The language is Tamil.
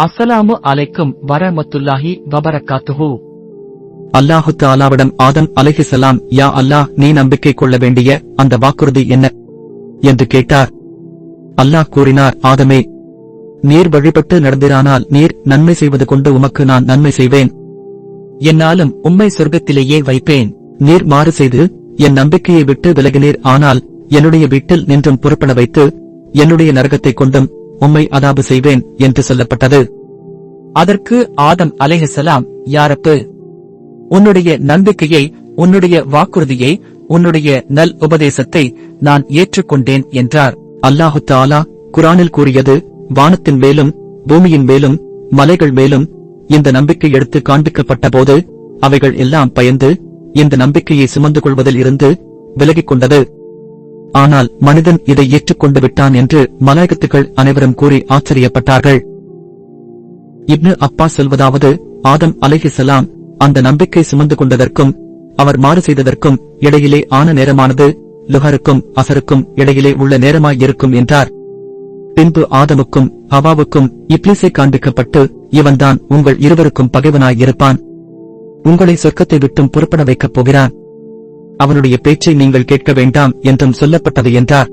அஸ்ஸலாமு அலைக்கும் வரமத்துல்லாஹி வபரக்காத்துஹு அல்லாஹு தாலாவிடம் ஆதம் அலைஹிசலாம் யா அல்லாஹ் நீ நம்பிக்கை கொள்ள வேண்டிய அந்த வாக்குறுதி என்ன? என்று கேட்டார். அல்லாஹ் கூறினார் ஆதமே நீர் வழிபட்டு நடந்திரானால் நீர் நன்மை செய்வது கொண்டு உமக்கு நான் நன்மை செய்வேன். என்னாலும் உம்மை சொர்க்கத்திலேயே வைப்பேன். நீர் மாறு செய்து என் நம்பிக்கையை விட்டு விலகினீர் ஆனால் என்னுடைய வீட்டில் நின்றும் புறப்பட வைத்து என்னுடைய நரகத்தைக் கொண்டும் உம்மை அதாபு செய்வேன் என்று சொல்லப்பட்டது. அதற்கு ஆதம் அலைஹிஸ்ஸலாம் யாரப்பு உன்னுடைய நம்பிக்கையை உன்னுடைய வாக்குறுதியை உன்னுடைய நல் உபதேசத்தை நான் ஏற்றுக்கொண்டேன் என்றார். அல்லாஹு தாலா குரானில் கூறியது வானத்தின் மேலும் பூமியின் மேலும் மலைகள் மேலும் இந்த நம்பிக்கை எடுத்து காண்பிக்கப்பட்ட போது அவைகள் எல்லாம் பயந்து இந்த நம்பிக்கையை சுமந்து கொள்வதில் இருந்து விலகிக் கொண்டது. ஆனால் மனிதன் இதை ஏற்றுக்கொண்டு விட்டான் என்று மலாயகத்துகள் அனைவரும் கூறி ஆச்சரியப்பட்டார்கள். இப்னு அப்பா சொல்வதாவது ஆதம் அலைஹிசலாம் அந்த நம்பிக்கை சுமந்து கொண்டதற்கும் அவர் மாறு செய்ததற்கும் இடையிலே ஆன நேரமானது லுஹருக்கும் அசருக்கும் இடையிலே உள்ள நேரமாயிருக்கும் என்றார். பின்பு ஆதமுக்கும் ஹவாவுக்கும் இப்ளிசை காண்பிக்கப்பட்டு இவன்தான் உங்கள் இருவருக்கும் பகைவனாயிருப்பான் உங்களை சொர்க்கத்தை விட்டும் புறப்பட வைக்கப் போகிறான். அவனுடைய பேச்சை நீங்கள் கேட்க வேண்டாம் என்றும் சொல்லப்பட்டது என்றார்.